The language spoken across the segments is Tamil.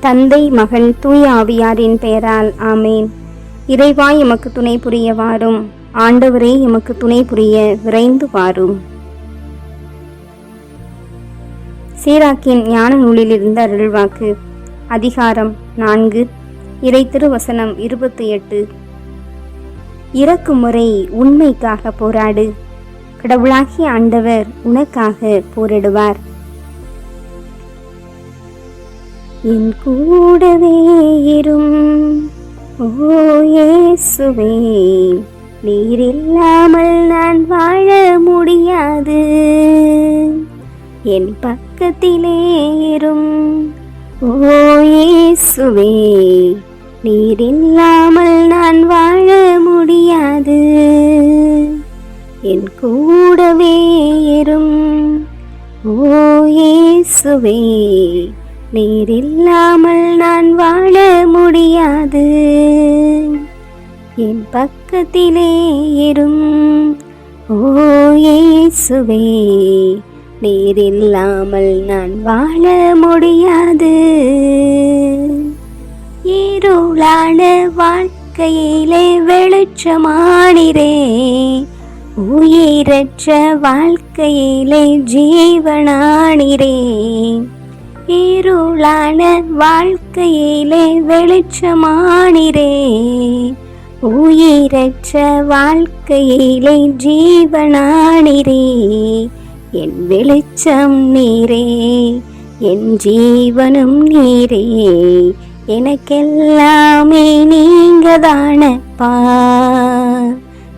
தந்தை மகன் தூய ஆவியாரின் பெயரால் ஆமேன். இறைவா எமக்கு துணை புரிய வாரும் ஆண்டவரே எமக்கு துணை புரிய விரைந்து வாரும். சீராக்கின் ஞான நூலிலிருந்து அருள்வாக்கு அதிகாரம் நான்கு இறை திருவசனம் இருபத்தி எட்டு. இறக்கும் முறை உண்மைக்காக போராடு. கடவுளாகிய ஆண்டவர் உனக்காக போரிடுவார். என் கூடவே இரும். ஓ இயேசுவே நீர் இல்லாமல் நான் வாழ முடியாது. என் பக்கத்திலே இரும். ஓ இயேசுவே நீர் இல்லாமல் நான் வாழ முடியாது. என் கூடவே இரும். ஓ இயேசுவே நீர் இல்லாமல் நான் வாழ முடியாது. என் பக்கத்திலே இரும் ஓயேசுவே இயேசுவே நீர் இல்லாமல் நான் வாழ முடியாது. இருளான வாழ்க்கையிலே வெளிச்சமானிரே உயிரற்ற வாழ்க்கையிலே ஜீவனானிரேன் இருளான வாழ்க்கையிலே வெளிச்சமானிரே. உயிரற்ற வாழ்க்கையிலே ஜீவனானிரே. என் வெளிச்சம் நீரே என் ஜீவனும் நீரே. எனக்கெல்லாமே நீங்க தானப்பா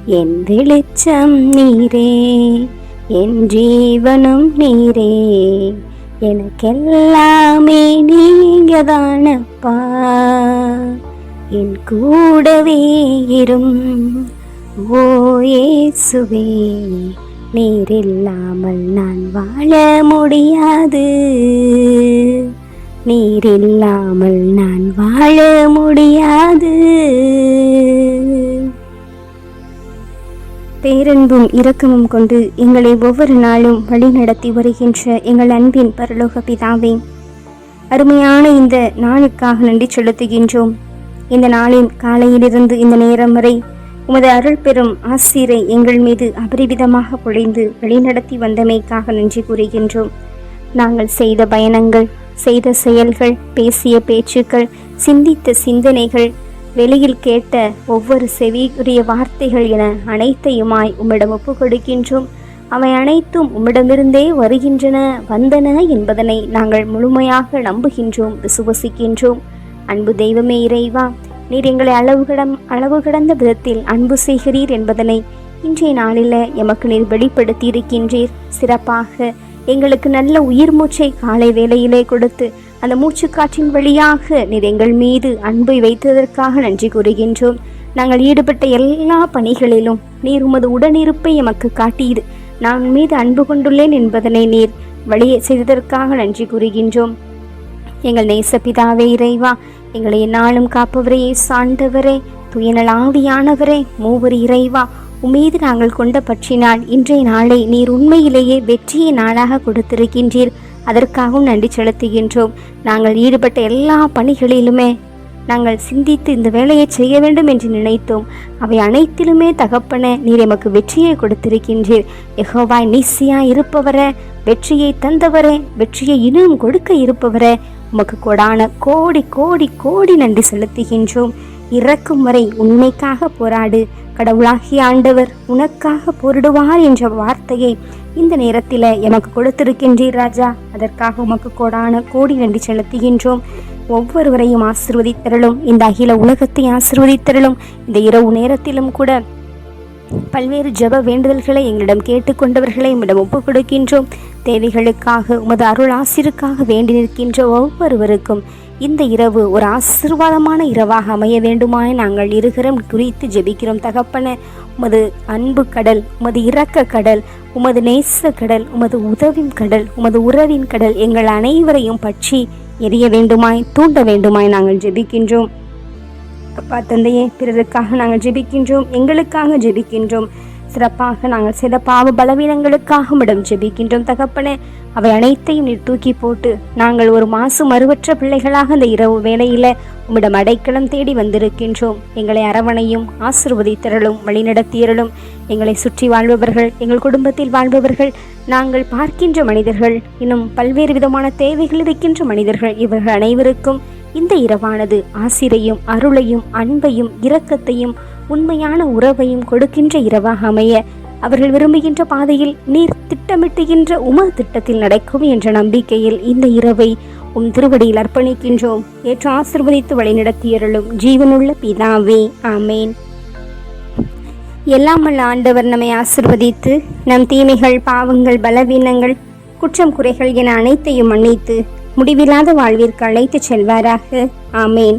என் வெளிச்சம் நீரே என் ஜீவனும் நீரே. எனக்கெல்லாமே நீங்க தானப்பா என் கூடவே இரும். ஓ இயேசுவே நீர் இல்லாமல் நான் வாழ முடியாது. நீர் இல்லாமல் நான் வாழ முடியாது. பேரன்பும் இரக்கமும் கொண்டு எங்களை ஒவ்வொரு நாளும் வழிநடத்தி வருகின்ற எங்கள் அன்பின் பரலோக பிதாவே அருமையான இந்த நாளுக்காக நன்றி செலுத்துகின்றோம். இந்த நாளின் காலையிலிருந்து இந்த நேரம் வரை உமது அருள் பெறும் ஆசிரை எங்கள் மீது அபரிவிதமாக பொழிந்து வழிநடத்தி வந்தமைக்காக நன்றி கூறுகின்றோம். நாங்கள் செய்த பயணங்கள் செய்த செயல்கள் பேசிய பேச்சுக்கள் சிந்தித்த சிந்தனைகள் வெளியில் கேட்ட ஒவ்வொரு செவியுரிய வார்த்தைகள் என அனைத்தையுமாய் உம்மிடம் ஒப்பு கொடுக்கின்றோம் அவை அனைத்தும் உம்மிடமிருந்தே வருகின்றன வந்தன என்பதனை நாங்கள் முழுமையாக நம்புகின்றோம் விசுவசிக்கின்றோம். அன்பு தெய்வமே இறைவா நீர் எங்களை அளவு கடம் அளவு கடந்த விதத்தில் அன்பு செய்கிறீர் என்பதனை இன்றைய நாளில் எமக்கு நீர் வெளிப்படுத்தி இருக்கின்றீர் சிறப்பாக எங்களுக்கு நல்ல உயிர் மூச்சை காலை வேளையிலே கொடுத்து அந்த மூச்சுக்காற்றின் வழியாக நீர் எங்கள் மீது அன்பை வைத்ததற்காக நன்றி கூறுகின்றோம். நாங்கள் ஈடுபட்ட எல்லா பணிகளிலும் நீர் உமது உடனிருப்பை எமக்கு காட்டியது நான் மீது அன்பு கொண்டுள்ளேன் என்பதனை நீர் வழியை செய்ததற்காக நன்றி கூறுகின்றோம். எங்கள் நேசப்பிதாவே இறைவா எங்களை எந்நாளும் காப்பவரே சாண்டவரே துயனலாவியானவரே மூவர் இறைவா உமீது நாங்கள் கொண்ட பற்றினால் இன்றைய நாளை நீர் உண்மையிலேயே வெற்றியை நாளாக கொடுத்திருக்கின்றீர். அதற்காகவும் நன்றி செலுத்துகின்றோம். நாங்கள் ஈடுபட்ட எல்லா பணிகளிலுமே நாங்கள் சிந்தித்து இந்த வேலையை செய்ய வேண்டும் என்று நினைத்தோம். அவை அனைத்திலுமே தகப்பன நீர் எமக்கு வெற்றியை கொடுத்திருக்கின்றீர். எகோவாய் நீசியா இருப்பவரே வெற்றியை தந்தவரே வெற்றியை இன்னும் கொடுக்க இருப்பவரே உமக்கு கொடான கோடி கோடி கோடி நன்றி செலுத்துகின்றோம். இறக்கும் வரை உண்மைக்காக போராடு. கடவுளாகிய ஆண்டவர் உனக்காக போரிடுவார் என்ற வார்த்தையை இந்த நேரத்தில் எமக்கு கொடுத்திருக்கின்றீர் ராஜா. அதற்காக உமக்கு கோடான கோடி நன்றி செலுத்துகின்றோம். ஒவ்வொருவரையும் ஆசிர்வதித்தரலும் இந்த அகில உலகத்தை ஆசிர்வதித்தரலும் இந்த இரவு நேரத்திலும் கூட பல்வேறு ஜெப வேண்டுதல்களை எங்களிடம் கேட்டுக்கொண்டவர்களை எம்மிடம் ஒப்புக் கொடுக்கின்றோம் தேவைகளுக்காக உமது அருள் ஆசிருக்காக வேண்டி நிற்கின்ற ஒவ்வொருவருக்கும் இந்த இரவு ஒரு ஆசீர்வாதமான இரவாக அமைய வேண்டுமாய் நாங்கள் இருகரம் குறித்து ஜெபிக்கிறோம். தகப்பன உமது அன்பு கடல் உமது இரக்க கடல் உமது நேச கடல் உமது உதவின் கடல் உமது உறவின் கடல் எங்கள் அனைவரையும் பற்றி எரிய வேண்டுமாய் தூண்ட வேண்டுமாய் நாங்கள் ஜெபிக்கின்றோம். அப்பா தந்தையே பிறருக்காக நாங்கள் ஜெபிக்கின்றோம் எங்களுக்காக ஜெபிக்கின்றோம். சிறப்பாக நாங்கள் செய்த பாவ பலவீனங்களுக்காக உம்மிடம் ஜெபிக்கின்றோம் தகப்பனே. அவை அனைத்தையும் நீர் தூக்கி போட்டு நாங்கள் ஒரு மாசு மறுவற்ற பிள்ளைகளாக அந்த இரவு வேளையில உம்மிடம் அடைக்கலம் தேடி வந்திருக்கின்றோம். எங்களை அரவணையும் ஆசிர்வதித்தரலும் வழிநடத்தியரலும் எங்களை சுற்றி வாழ்பவர்கள் எங்கள் குடும்பத்தில் வாழ்பவர்கள் நாங்கள் பார்க்கின்ற மனிதர்கள் இன்னும் பல்வேறு விதமான தேவைகள் இருக்கின்ற மனிதர்கள் இவர்கள் அனைவருக்கும் இந்த இரவானது ஆசிரையும் அருளையும் அன்பையும் இரக்கத்தையும் உண்மையான உறவையும் கொடுக்கின்ற இரவாக அமைய அவர்கள் விரும்புகின்ற பாதையில் நீர் திட்டமிட்டுகின்ற உமது திட்டத்தில் நடக்கும் என்ற நம்பிக்கையில் இந்த இரவை உம் திருவடியில் அர்ப்பணிக்கின்றோம். ஏற்று ஆசிர்வதித்து வழிநடத்தியருளும் ஜீவனுள்ள பிதாவே ஆமேன். எல்லாம் வல்ல ஆண்டவர் நம்மை ஆசிர்வதித்து நம் தீமைகள் பாவங்கள் பலவீனங்கள் குற்றம் குறைகள் என அனைத்தையும் மன்னித்து முடிவில்லாத வாழ்விற்கு அழைத்துச் செல்வாராக. ஆமேன்.